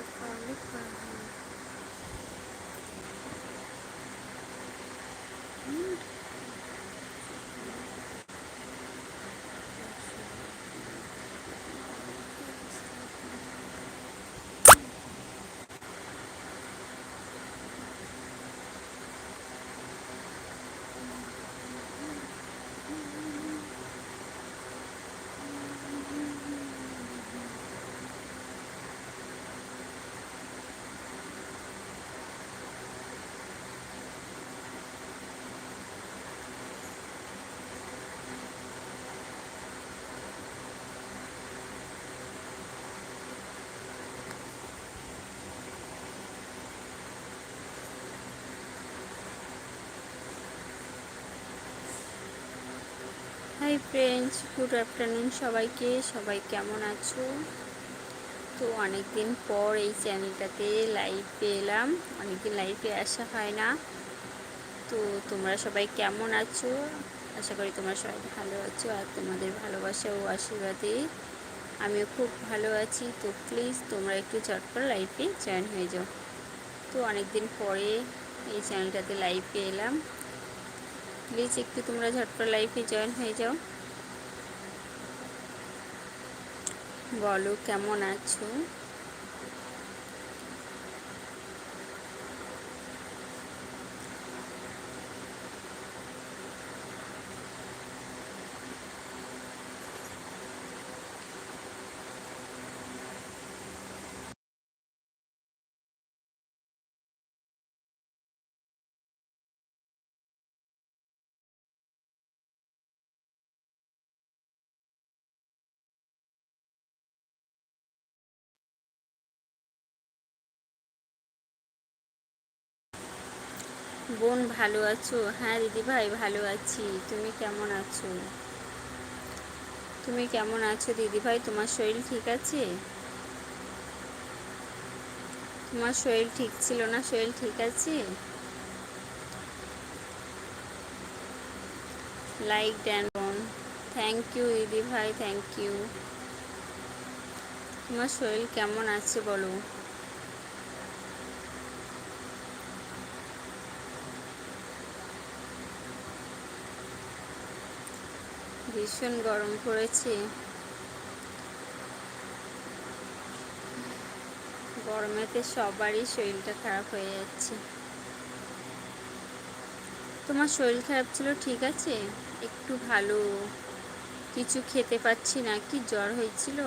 এটা পারলে hi friends, good afternoon সবাইকে। সবাই কেমন আছো? তো অনেক দিন পর এই চ্যানেলটাতে লাইভে এলাম অনেকদিন লাইভে আসা হয় না। তো তোমরা সবাই কেমন আছো? আশা করি তোমরা সবাই ভালো আছো আর তোমাদের ভালোবাসা ও আশীর্বাদে। আমিও খুব ভালো আছি। তো প্লিজ তোমরা একটু চটপট লাইভে জয়েন হয়ে যাও। তো অনেক দিন পরে এই চ্যানেলটাতে লাইভে এলাম প্লিজ একটু তোমরা ঝটপট লাইফে জয়েন হয়ে যাও। বলো কেমন আছো? বোন ভালো আছো? হ্যাঁ দিদি ভাই ভালো আছি। তুমি কেমন আছো? তুমি কেমন আছো দিদি ভাই তোমার শরীর ঠিক আছে? তোমার শরীর ঠিক ছিল না? শরীর ঠিক আছে? লাইক বোন থ্যাংক ইউ দিদি ভাই থ্যাংক ইউ তোমার শরীর কেমন আছে বলো? ভীষণ গরম পড়েছে। গরমেতে সবারই শরীরটা খারাপ হয়ে যাচ্ছে। তোমার শরীর খারাপ ছিল, ঠিক আছে? একটু ভালো কিছু খেতে পাচ্ছি না, কি জ্বর হয়েছিল?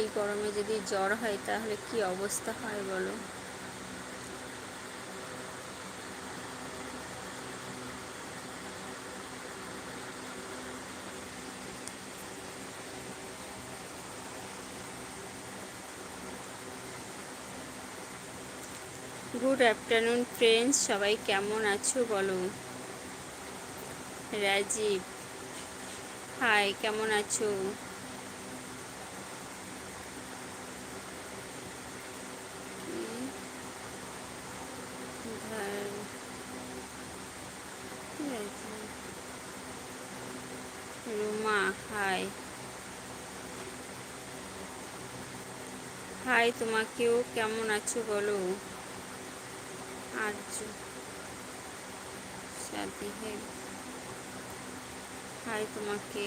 এই গরমে যদি জ্বর হয়, তাহলে কি অবস্থা হয় বলো? গুড আফটারনুন ফ্রেন্ডস সবাই কেমন আছো বলো? রাজীব হাই কেমন আছো? রুমা হাই হাই তোমাকেও কেমন আছো বলো? আর্য শাদি হে হাই তোমাকে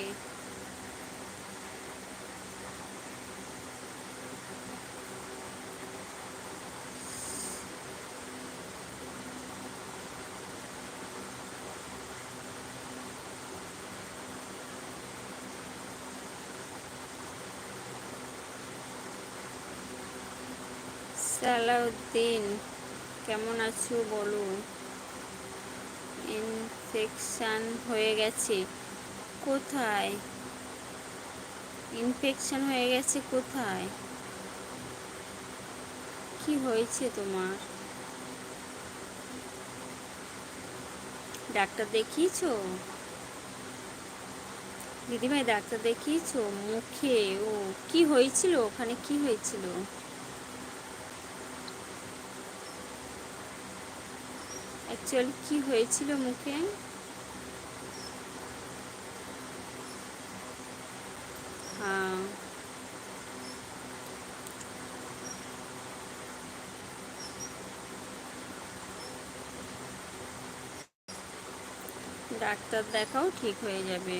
সালাউদ্দিন কেমন আছো বলো? ইনফেকশান হয়ে গেছে। কোথায়? ইনফেকশন হয়ে গেছে কোথায়? কি হয়েছে তোমার? ডাক্তার দেখিয়েছো? দিদিভাই, ডাক্তার দেখিয়েছো? মুখে? ও, কি হয়েছিল? ওখানে কি হয়েছিল? অ্যাকচুয়ালি কি হয়েছিল মুখে? হ্যাঁ। ডাক্তার দেখাও ঠিক হয়ে যাবে।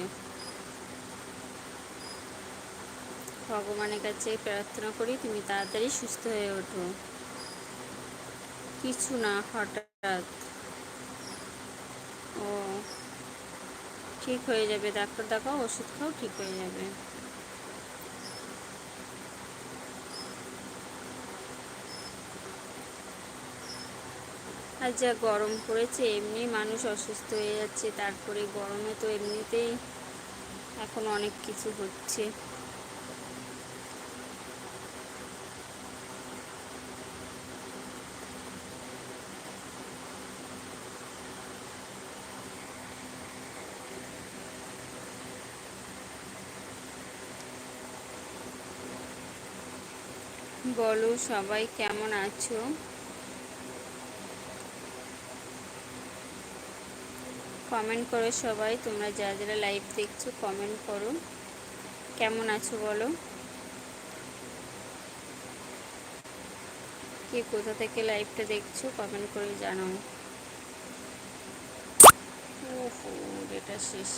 ভগবানের কাছে প্রার্থনা করি তুমি তাড়াতাড়ি সুস্থ হয়ে ওঠো। কিছু না, হঠাৎ। ও। ঠিক হয়ে যাবে, ডাক্তার দেখাও, ওষুধ খাও, ঠিক হয়ে যাবে। আর যা গরম পড়েছে, এমনি মানুষ অসুস্থ হয়ে যাচ্ছে, তারপরে গরমে তো এমনিতেই এখন অনেক কিছু হচ্ছে। বলো সবাই কেমন আছো? কমেন্ট করো সবাই, তোমরা যারা যারা লাইভ দেখছ কমেন্ট করো। কেমন আছো বলো? কে কোথা থেকে লাইভটা দেখছ কমেন্ট করে জানাও। ওহো ডেটা শেষ।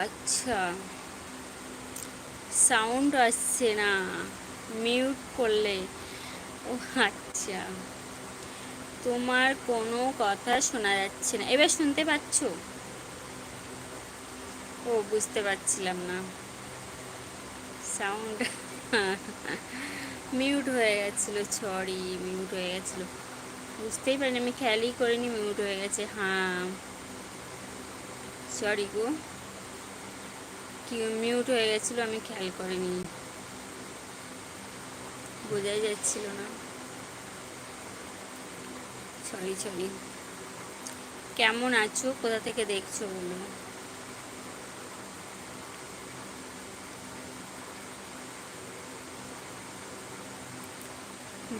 আচ্ছা। সাউন্ড আসছে না, মিউট করলে। ও আচ্ছা। তোমার কোনো কথা শোনা যাচ্ছে না। এবার শুনতে পাচ্ছ? ও, বুঝতে পারছিলাম না। সাউন্ড মিউট হয়ে গেছিল, সরি, মিউট হয়ে গেছিল। বুঝতেই পারিনি, আমি খেয়ালই করিনি, মিউট হয়ে গেছে হ্যাঁ। সরি গো। মিউট হয়ে গেছিল আমি খেয়াল করিনি। বোঝাই যাচ্ছিল না। সরি সরি কেমন আছো? কোথা থেকে দেখছ বলো?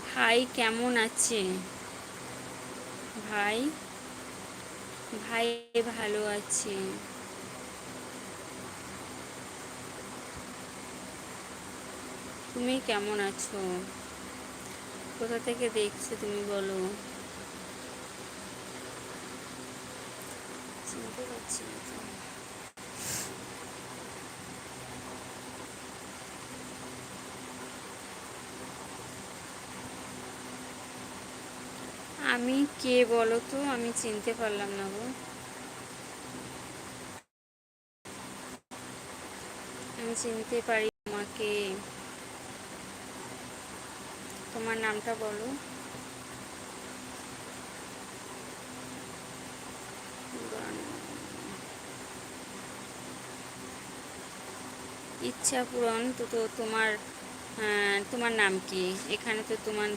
ভাই কেমন আছে? ভাই? ভাই ভালো আছে। তুমি কেমন আছো? কোথা থেকে দেখছ তুমি বলো? আমি কে বলো তো? আমি চিনতে পারলাম না গো। আমি চিনতে পারি তোমার নামটা বলো। ইচ্ছা পূরণ তো তো তোমার তোমার নাম কি? এখানে তো তোমার